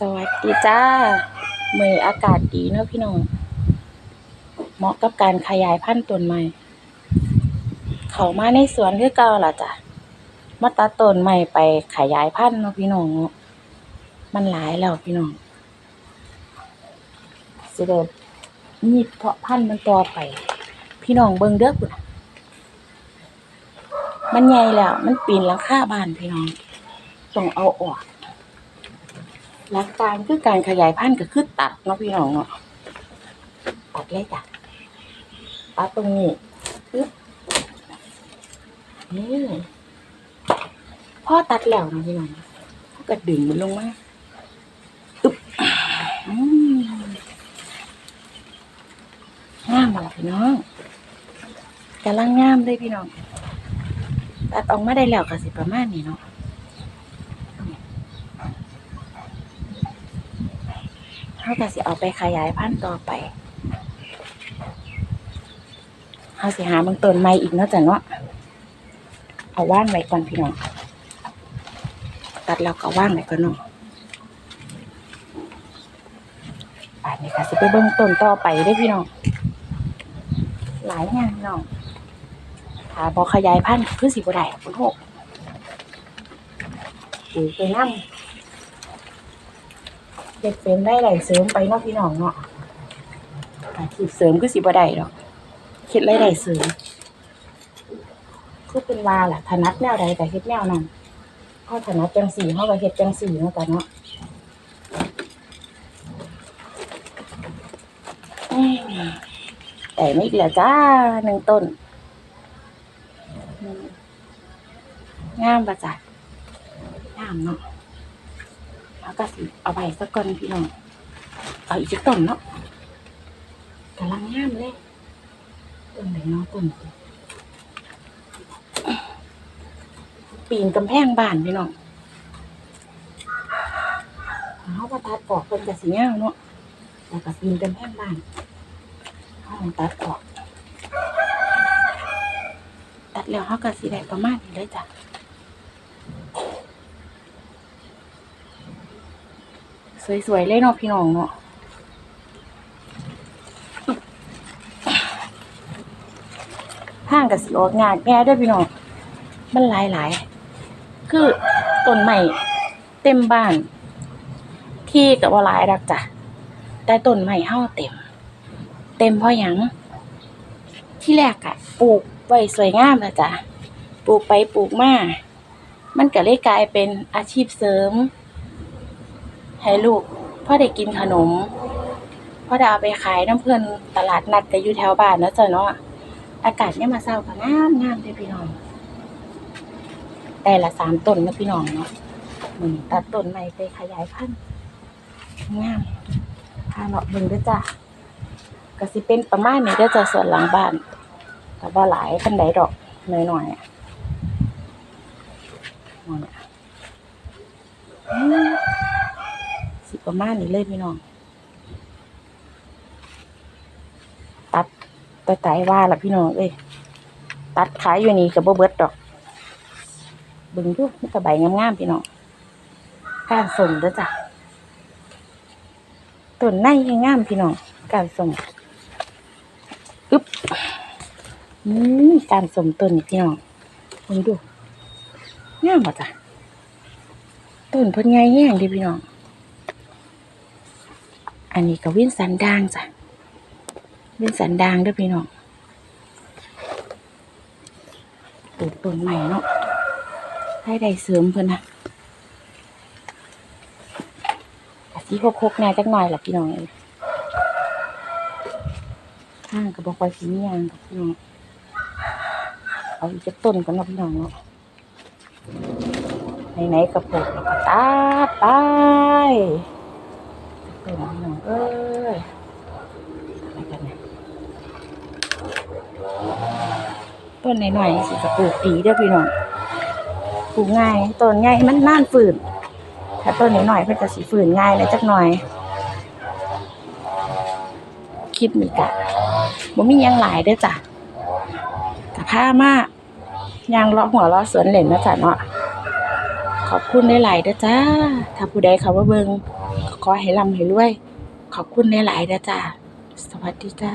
สวัสดีจ้าเมื่ออากาศดีเนอะพี่น้อง เหมาะกับการขยายพันธุ์ต้นไม้ เขามาในสวนคือเก่าล่ะจ้ะมาตัดต้นไม้ไปขยายพันธุ์เนาะพี่น้อง มันหลายแล้วพี่น้องสิเด้มีเพาะพันธุ์มันต่อไป พี่น้องเบิ่งเด้อพุ่นน่ะมันใหญ่แล้ว มันปีนหลังคาบ้านพี่น้อง ต้องเอาออก หลักการคือการขยายพันธุ์ก็คือตัดเนาะพี่น้องเนาะตัดเลยจ้ะตัดตรงนี้ปึ๊บนี่พ่อตัดแล้วนะพี่น้องเขาก็ดึงมันลงมาอึ๊บอืมงามบ่ล่ะพี่น้องกำลังงามเลยพี่น้องตัดออกมาได้แล้วก็สิประมาณนี้เนาะ เขาก็สิเอาไปขยายพันธุ์ต่อไปเขาสิหาเบางต้นใหม่อีกเนาะจ้ะเนาะเอาว่างไว้ก่อนพี่น้องตัดแล้วก็ว่างไว้ก่อนเนาะป่านนี้ก็สิไปเบิ่งต้นต่อไปเด้พี่น้องหลายอย่างพี่น้องถ้าบ่ขยายพันธุ์คือสิบ่ได้คุณโหปลูกไปนำ เฮ็ดเป็นได้หลายเสริมไปเนาะพี่น้องเนาะอาชีพเสริมคือสิบ่ได้ดอกเฮ็ดรายได้เสริมคือเป็นว่าล่ะถนัดแนวใดก็เฮ็ดแนวนั้นเฮาถนัดจังสี่เฮาก็เฮ็ดจังสี่เนาะจ้ะเนาะอืมแต่ไม่อีกแล้วจ้าหนึ่งต้นอืมงามป่ะจ้ะงามเนาะ เอาก็สิเอาไปสักก่อนพี่น้องเอาอีกสักต้นเนาะกำลังงามเลยต้นไหนเนาะต้นปีนกำแพงบ้านพี่น้องเขาก็ตัดออกเป็นกระสีเงาเนาะแล้วก็ปีนกำแพงบ้านเขาตัดออก ตัดแล้วเขาก็สีแดงประมาณนี้เลยจ้ะ สวยๆเลยเนาะพี่น้องเนาะห้างกับสีออกงานแง่ด้วยพี่น้อง มันหลายหลายๆคือต้นใหม่เต็มบ้าน ที่กับว่าหลายรักจ้ะ แต่ต้นใหม่เฮาเต็ม เต็มเพราะยังที่แรกอะปลูกไว้สวยงามแล้วจ้ะ ปลูกไปปลูกมา มันก็เลยกลายเป็นอาชีพเสริม ให้ลูกพ่อได้กินขนมพ่อได้เอาไปขายน้ำเพื่อนตลาดนัดก็อยู่แถวบ้านนะจ้ะเนาะอากาศเนี่ยมาเศร้าก็งามงามเลยพี่น้องแต่ละสามต้นนะพี่น้องเนาะอืมตัดต้นใหม่ไปขยายพันธุ์งามพาเลาะบิ่งด้วยจ้ะก็สิเป็นประมาณนี้ด้อจ้ะส่วนหลังบ้านแต่ว่าหลายปันใดดอกหน่อยๆอะนั่นอะอืม สิประมาณนี้เลยพี่น้อง ตัดแต่ไตว่าละพี่น้องเอ้ยตัดขายอยู่นี่กับบ่เบิร์ดดอก บึงดูมันก็ใบงามๆพี่น้องการส่งด้อจ้ะต้นในยังงามพี่น้องการส่งอึ๊บอืมการส่งต้นนี่พี่น้องบิ่งดูงามบ่จ้ะต้นพิ่นใหญ่แฮงดิพี่น้อง อันนี้ก็วินสันดางจ้ะวินสันดางด้วยพี่น้องปลูกต้นใหม่เนาะให้ได้เสริมเพิ่นนะสีโคกๆแน่จักหน่อยล่ะพี่น้องเอ้ยข้างก็บอกว่าสียางกับพี่น้องเอาอีกจักต้นก่อนเนาะพี่น้องเนาะไหนๆก็ปลูกแล้วก็ตัดไป เออพี่น้องเอ้ยอะไรกันเนี่ยต้ นหน่อยๆสิจะปลูกดีเด้อพี่น้องปลูกง่ายต้นใหญ่มันน่านฝืนถ้าต้นหน่อยเพิ่นจะสิฝืนง่ายเลยจักหน่อยคลิปนี้กะบ่มียังหลายเด้อจ้ะกะพามายางลาะหัวลาะสวนเหล่นนะจ้ะเนาะขอบคุณหลายเด้อจ้า ถ้าผู้ใดเข้ามาเบิงขอให้ร่ำให้รวย ขอบคุณหลายเด้อจ้า สวัสดีจ้า